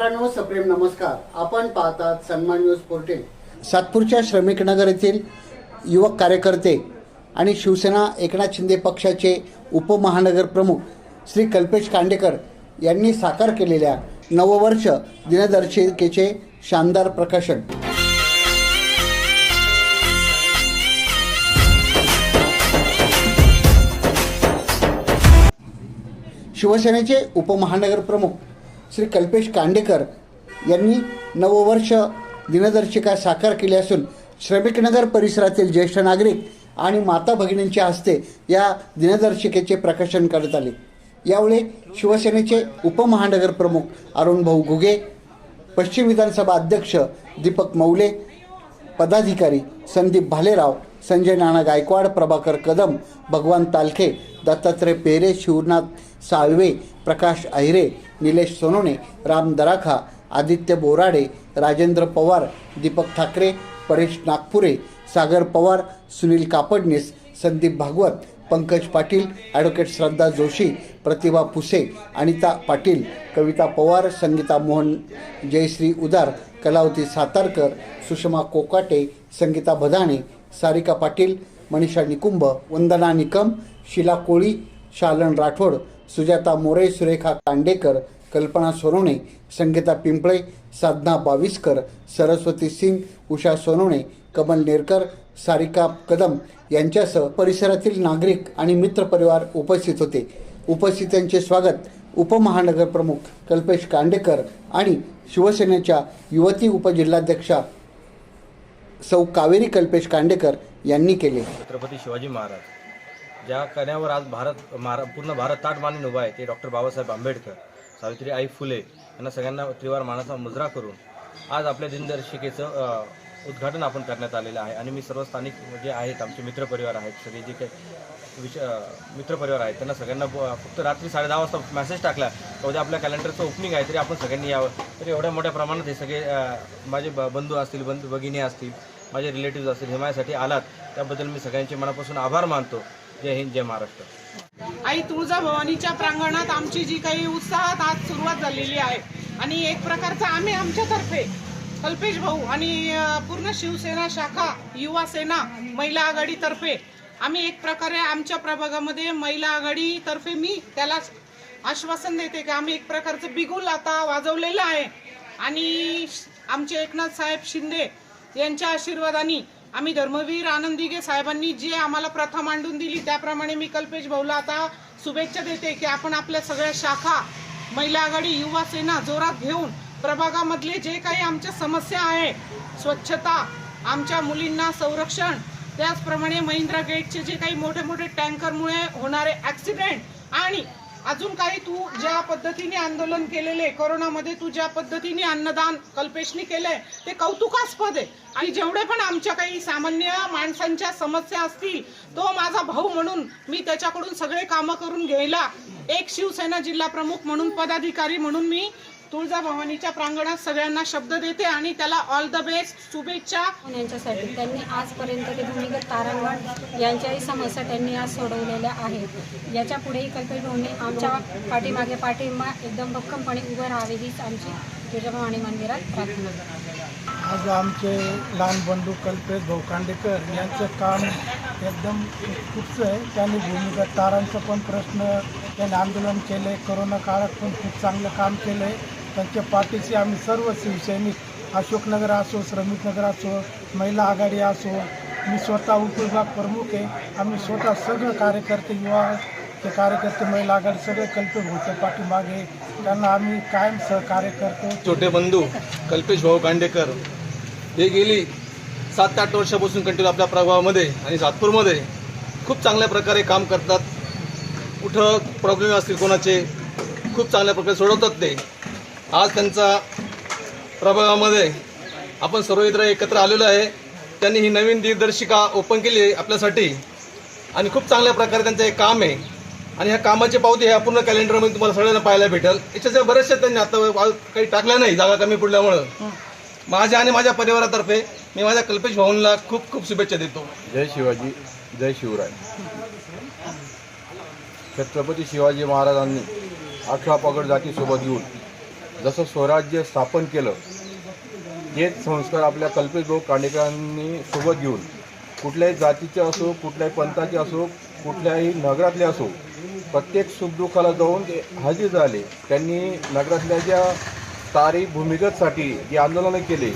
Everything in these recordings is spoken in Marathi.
मित्रांनो सप्रेम नमस्कार. आपण पाहतात सन्मान न्यूज पोर्टेल. सातपूरच्या श्रमिक नगर येथील युवक कार्यकर्ते आणि शिवसेना एकनाथ शिंदे पक्षाचे उपमहानगर प्रमुख श्री कल्पेश कांडेकर यांनी साकार केलेल्या नववर्ष दिनदर्शिकेचे शानदार प्रकाशन. शिवसेनेचे उपमहानगर प्रमुख श्री कल्पेश कांडेकर यांनी नववर्ष दिनदर्शिका साकार केली असून श्रमिकनगर परिसरातील ज्येष्ठ नागरिक आणि माता भगिनींच्या हस्ते या दिनदर्शिकेचे प्रकाशन करण्यात आले. यावेळी शिवसेनेचे उपमहानगर प्रमुख अरुणभाऊ घुगे पश्चिम विधानसभा अध्यक्ष दीपक मौले पदाधिकारी संदीप भालेराव संजय नाना गायकवाड प्रभाकर कदम भगवान तालखे दत्तात्रय पेरे शिवनाथ साळवे प्रकाश अहिरे निलेश सोनोने राम दराखा आदित्य बोराडे राजेंद्र पवार दीपक ठाकरे परेश नागपुरे सागर पवार सुनील कापडनीस संदीप भागवत पंकज पाटील ॲडव्होकेट श्रद्धा जोशी प्रतिभा पुसे अनिता पाटील कविता पवार संगीता मोहन जयश्री उदार कलावती सातारकर सुषमा कोकाटे संगीता भदाणे सारिका पाटील मनीषा निकुंभ वंदना निकम शिला कोळी शालन राठोड सुजाता मोरे सुरेखा कांडेकर कल्पना सोनवणे संगीता पिंपळे साधना बाविस्कर सरस्वती सिंग उषा सोनवणे कमल नेरकर सारिका कदम यांच्यासह परिसरातील नागरिक आणि मित्रपरिवार उपस्थित होते. उपस्थितांचे स्वागत उपमहानगर प्रमुख कल्पेश कांडेकर आणि शिवसेनेच्या युवती उपजिल्हाध्यक्षा सौ कावेरी कल्पेश कांडेकर यांनी केले. छत्रपती शिवाजी महाराज ज्या कण्यावर आज भारत महारा पूर्ण भारत ताट मानून उभा आहे ते डॉक्टर बाबासाहेब आंबेडकर सावित्री आई फुले यांना सगळ्यांना त्रिवार मानाचा मुजरा करून आज आपल्या दिनदर्शिकेचं उद्घाटन आपण करण्यात आलेलं आहे. आणि मी सर्व स्थानिक जे आहेत आमचे मित्रपरिवार आहेत सगळे जे काही विष मित्रपरिवार आहेत त्यांना सगळ्यांना फक्त रात्री साडे दहा वाजता मेसेज टाकला तर उद्या आपल्या कॅलेंडरचं ओपनिंग आहे तरी आपण सगळ्यांनी यावं. तर एवढ्या मोठ्या प्रमाणात हे सगळे माझे ब- बंधू असतील बंधू भगिनी असतील माझे रिलेटिव्ह असतील हे माझ्यासाठी आलात त्याबद्दल मी सगळ्यांचे मनापासून आभार मानतो. जय हिंद जय महाराष्ट्र. आई तुळजाभवानीच्या प्रांगणात आमची जी काही उत्साहात आज सुरुवात झालेली आहे आणि एक प्रकारचा आम्ही आमच्यातर्फे कल्पेश भाऊ आणि पूर्ण शिवसेना शाखा युवा सेना महिला आघाडीतर्फे आम्ही एक प्रकारे आमच्या प्रभागामध्ये महिला आघाडीतर्फे मी त्याला आश्वासन देते की आम्ही एक प्रकारचं बिगुल आता वाजवलेलं आहे. आणि आमचे एकनाथ साहेब शिंदे यांच्या आशीर्वादाने आम्ही धर्मवीर आनंदीगे साहेबांनी जे आम्हाला प्रथा मांडून दिली त्याप्रमाणे मी कल्पेश भाऊला आता शुभेच्छा देते की आपण आपल्या सगळ्या शाखा महिला आघाडी युवा सेना जोरात घेऊन प्रभागामधले जे काही आमच्या समस्या आहे स्वच्छता आमच्या मुलींना संरक्षण त्याचप्रमाणे महिंद्रा गेटचे जे काही मोठे मोठे टँकरमुळे होणारे ॲक्सिडेंट आणि अजून काही तू ज्या पद्धतीने आंदोलन केलेले कोरोनामध्ये तू ज्या पद्धतीने अन्नदान कल्पेशनी केलंय ते कौतुकास्पद आहे. आणि जेवढे पण आमच्या काही सामान्य माणसांच्या समस्या असतील तो माझा भाऊ म्हणून मी त्याच्याकडून सगळे कामं करून घ्यायला एक शिवसेना जिल्हा प्रमुख म्हणून पदाधिकारी म्हणून मी तुळजाभवानीच्या प्रांगणात सगळ्यांना शब्द देते आणि त्याला ऑल द बेस्ट शुभेच्छा. यांच्यासाठी त्यांनी आजपर्यंत ते भूमिगत तारांगण यांच्याही समस्या त्यांनी आज सोडवलेल्या आहेत. याच्या पुढेही कल्पेश भाऊंनी आमच्या पाठीमागे पाठिंबा एकदम भक्कमपणे उभं राहावे हीच आमची तुळजाभवानी मंदिरात प्रार्थना. आज आमचे लहान बंधू कल्पेश भाऊ कांडेकर यांचं काम एकदम खूपच आहे. त्यांनी भूमिगत तारांचं पण प्रश्न त्यांनी आंदोलन केले कोरोना काळात पण खूप चांगलं काम केलं आहे त्यांच्या पाठीशी आम्ही सर्व शिवसैनिक अशोकनगर असो श्रमिकनगर असो महिला आघाडी असो मी स्वतः उपविभाग प्रमुख आहे. आम्ही स्वतः सगळं कार्यकर्ते युवा ते कार्यकर्ते महिला आघाडी सगळे कल्पेश होते पाठीमागे त्यांना आम्ही कायम सहकार्य करतो. छोटे बंधू कल्पेश भाऊ कांडेकर हे गेली सात आठ वर्षापासून कंटिन्यू आपल्या प्रभावामध्ये आणि सातपूरमध्ये खूप चांगल्या प्रकारे काम करतात. कुठं प्रॉब्लेम असतील कोणाचे खूप चांगल्या प्रकारे सोडवतात ते. आज त्यांचा प्रभागामध्ये आपण सर्व इतर एकत्र आलेलो आहे. त्यांनी ही नवीन दिग्दर्शिका ओपन केली आहे आपल्यासाठी. आणि खूप चांगल्या प्रकारे त्यांचं हे काम आहे. आणि ह्या कामाची पावती ह्या पूर्ण कॅलेंडरमध्ये तुम्हाला सगळ्यांना पाहायला भेटेल. याच्याच्या बऱ्याचशा त्यांनी आता काही टाकल्या नाही जागा कमी पडल्यामुळं. माझ्या आणि माझ्या परिवारातर्फे मी माझ्या कल्पेश भाऊंना खूप खूप शुभेच्छा देतो. जय शिवाजी जय शिवराय. छत्रपती शिवाजी महाराजांनी अठरा पगड जातीसोबत घेऊन जसं स्वराज्य स्थापन केलं तेच संस्कार आपल्या कल्पेश भाऊ कांडेकरांनी सोबत घेऊन कुठल्याही जातीचे असो कुठल्याही पंथाचे असो कुठल्याही नगरातले असो प्रत्येक सुखदुःखाला जाऊन ते हजर झाले. त्यांनी नगरातल्या ज्या तारी भूमिगतसाठी जे आंदोलनं केले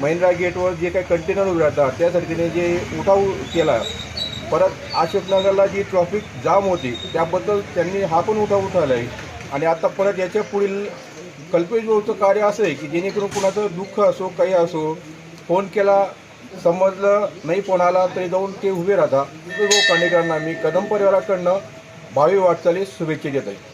महिंद्रा गेटवर जे काही कंटेनर उभे राहतात त्यासाठी तिने जे उठाव केला. परत अशोकनगरला जी ट्रॉफिक जाम होती त्याबद्दल त्यांनी हा पण उठाव उठवला आहे आणि आता परत याच्या पुढील कल्पेश भाऊचं कार्य असं आहे की जेणेकरून कुणाचं दुःख असो काही असो फोन केला समजलं नाही फोन आला तरी जाऊन ते उभे राहतात. भाऊ कांडेकरांना मी कदम परिवाराकडनं भावी वाटचालीस शुभेच्छा देत आहे